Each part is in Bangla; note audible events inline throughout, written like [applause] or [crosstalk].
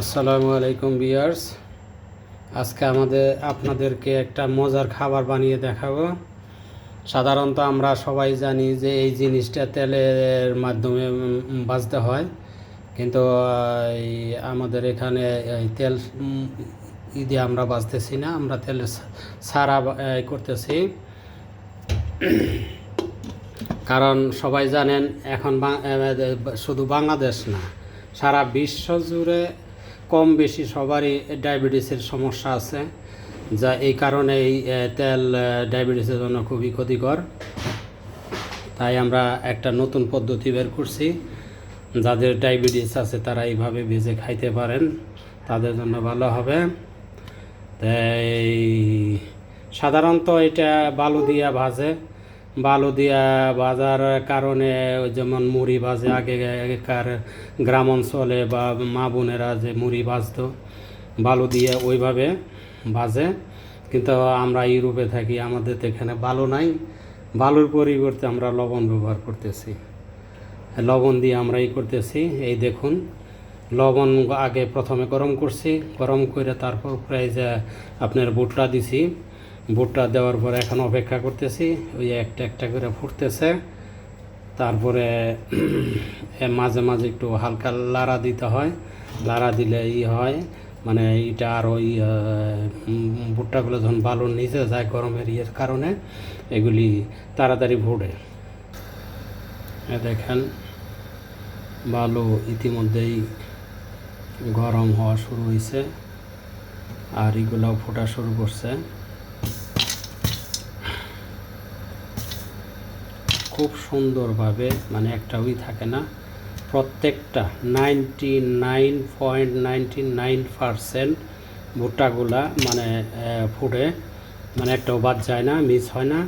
আসসালামু আলাইকুম বিয়ার্স আজকে আমাদের আপনাদেরকে একটা মজার খাবার বানিয়ে দেখাবো। সাধারণত আমরা সবাই জানি যে এই জিনিসটা তেলের মাধ্যমে ভাজতে হয়। কিন্তু আমাদের এখানে তেল দিয়ে আমরা ভাজতেছি না, আমরা তেল সারা করতেছি। কারণ সবাই জানেন, এখন শুধু বাংলাদেশ না, সারা বিশ্ব জুড়ে কম বেশি সবারই ডায়াবেটিসের সমস্যা আছে, যা এই কারণে এই তেল ডায়াবেটিসের জন্য খুবই ক্ষতিকর। তাই আমরা একটা নতুন পদ্ধতি বের করছি। যাদের ডায়াবেটিস আছে তারা এইভাবে ভেজে খাইতে পারেন, তাদের জন্য ভালো হবে। তাই সাধারণত এটা বালু দিয়া ভাজে। বালু দিয়া বাজার কারণে যেমন মুড়ি ভাজে, আগে আগেকার গ্রাম অঞ্চলে বা মা বোনেরা যে মুড়ি ভাজতো বালু দিয়ে ওইভাবে ভাজে। কিন্তু আমরা ইউরোপে থাকি, আমাদের তো এখানে বালু নাই। বালুর পরিবর্তে আমরা লবণ ব্যবহার করতেছি। লবণ দিয়ে আমরা এই করতেছি, এই দেখুন। লবণ আগে প্রথমে গরম করছি, গরম করে তারপর প্রায় যে আপনার বুটটা দিছি। বুটটা দেওয়ার পরে এখন অপেক্ষা করতেছি, ওই একটা একটা করে ফুটতেছে। তারপরে [clears throat] মাঝে মাঝে একটু হালকা লাড়া দিতে হয়, লাড়া দিলে ই হয় মানে এইটা আর ওই ভুট্টাগুলো যখন বালুর নিচে যায় গরমের ইয়ের কারণে, এগুলি তাড়াতাড়ি এ দেখেন, বালু ইতিমধ্যেই গরম হওয়া শুরু হয়েছে আর এগুলো ফোটা শুরু করছে। খুব সুন্দরভাবে মানে একটা ওই থাকে না, প্রত্যেকটা ninety nine point ninety nine percent ভুট্টাগুলা মানে ফুটে মানে একটাও বাদ যায় না, মিস হয় না।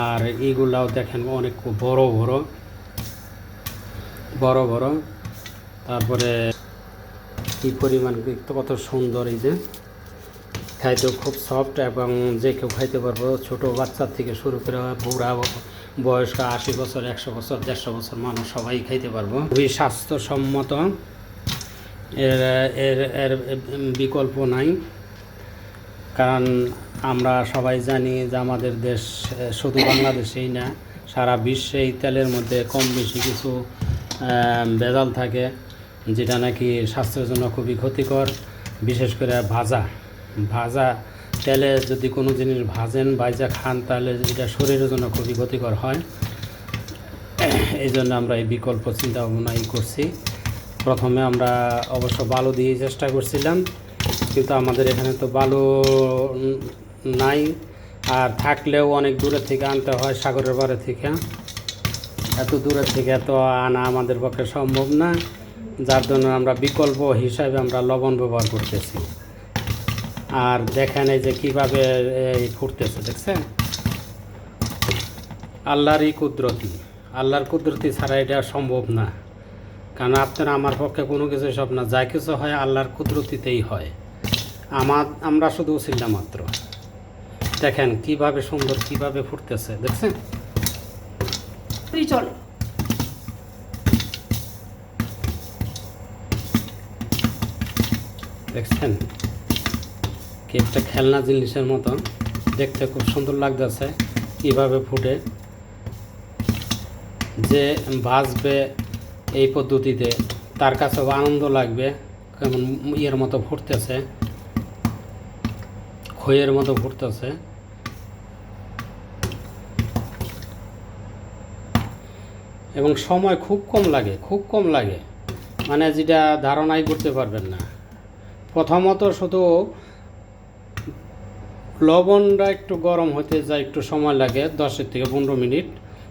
আর এইগুলাও দেখেন অনেক খুব বড় বড় বড় বড়। তারপরে কি পরিমাণ দেখতে কত সুন্দর এই যে। খাইতেও খুব সফট এবং যে কেউ খাইতে পারব, ছোটো বাচ্চার থেকে শুরু করে বুড়া বয়স্ক আশি বছর, একশো বছর, দেড়শো বছর মানুষ সবাই খাইতে পারব। খুবই স্বাস্থ্যসম্মত। এর এর এর বিকল্প নাই। কারণ আমরা সবাই জানি যে আমাদের দেশ শুধু বাংলাদেশেই না, সারা বিশ্বে এই তেলের মধ্যে কম বেশি কিছু ভেজাল থাকে, যেটা নাকি স্বাস্থ্যের জন্য খুবই ক্ষতিকর, বিশেষ করে ভাজা। ভাজা তেলে যদি কোনো জিনিস ভাজেন ভাজা খান, তাহলে এটা শরীরের জন্য খুবই ক্ষতিকর হয়। এই জন্য আমরা এই বিকল্প চিন্তা ভাবনাই করছি। প্রথমে আমরা অবশ্য বালু দিয়ে চেষ্টা করছিলাম, কিন্তু আমাদের এখানে তো বালু নাই, আর থাকলেও অনেক দূরের থেকে আনতে হয় সাগরের পাড়ে থেকে। এত দূরের থেকে এত আনা আমাদের পক্ষে সম্ভব না, যার জন্য আমরা বিকল্প হিসাবে আমরা লবণ ব্যবহার করতেছি। আর দেখেন এই যে কীভাবে এই ফুটতেছে দেখছেন? আল্লাহরই কুদরতি। আল্লাহর কুদরতি ছাড়া এটা সম্ভব না। কারণ আপনার আমার পক্ষে কোনো কিছু সব না। যা কিছু হয় আল্লাহর কুদরতিতেই হয়। আমার আমরা শুধু ছিলাম মাত্র। দেখেন কীভাবে সুন্দর কীভাবে ফুটতেছে দেখছেন? তুই চলে। দেখছেন? কি একটা খেলনা জিনিসের মতন। দেখতে খুব সুন্দর লাগতেছে কীভাবে ফুটে। যে ভাজবে এই পদ্ধতিতে তার কাছেও আনন্দ লাগবে, কেমন ইয়ের মতো ফুটতেছে খইয়ের মতো ফুটতেছে। এবং সময় খুব কম লাগে, খুব কম লাগে। মানে যেটা ধারণাই করতে পারবেন না। প্রথমত শুধু লবণটা একটু গরম হতে যায়, একটু সময় লাগে, দশের থেকে পনেরো মিনিট।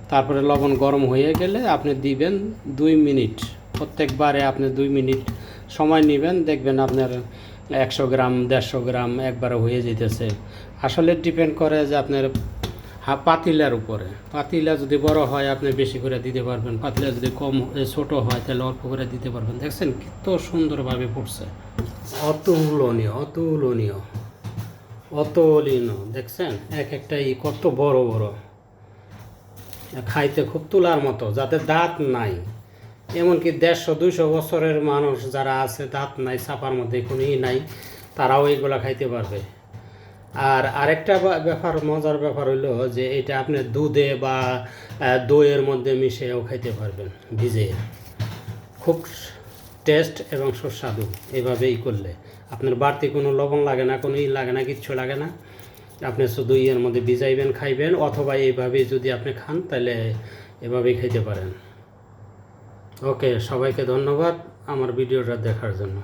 তারপরে লবণ গরম হয়ে গেলে আপনি দিবেন দুই মিনিট। প্রত্যেকবারে আপনি দুই মিনিট সময় নেবেন, দেখবেন আপনার একশো গ্রাম, দেড়শো গ্রাম একবারে হয়ে যেতেছে। আসলে ডিপেন্ড করে যে আপনার পাতিলার উপরে। পাতিলা যদি বড় হয়, আপনি বেশি করে দিতে পারবেন। পাতিলা যদি কম ছোট হয়, তাহলে অল্প করে দিতে পারবেন। দেখছেন কত সুন্দরভাবে পড়ছে। অতুলনীয় অতুলনীয়। অতুলনীয়, দেখছেন? এক একটা ই কত বড় বড়। খাইতে খুব তোলার মতো, যাতে দাঁত নাই। এমনকি দেড়শো, দুইশো বছরের মানুষ যারা আছে, দাঁত নাই, চাপার মধ্যে কোনো ই নাই, তারাও এইগুলা খাইতে পারবে। আর আরেকটা ব্যাপার, মজার ব্যাপার হইল যে এটা আপনি দুধে বা দইয়ের মধ্যে মিশিয়েও খাইতে পারবেন ভিজে খুব টেস্ট এবং সুস্বাদু, এভাবেই করলে। আপনার বাড়তি কোনো লবণ লাগে না, কোনো ই লাগে না, কিচ্ছু লাগে না। আপনি শুধু ইয়ের মধ্যে ভিজাইবেন, খাইবেন, অথবা এইভাবেই যদি আপনি খান, তাহলে এভাবেই খেতে পারেন। ওকে, সবাইকে ধন্যবাদ আমার ভিডিওটা দেখার জন্য।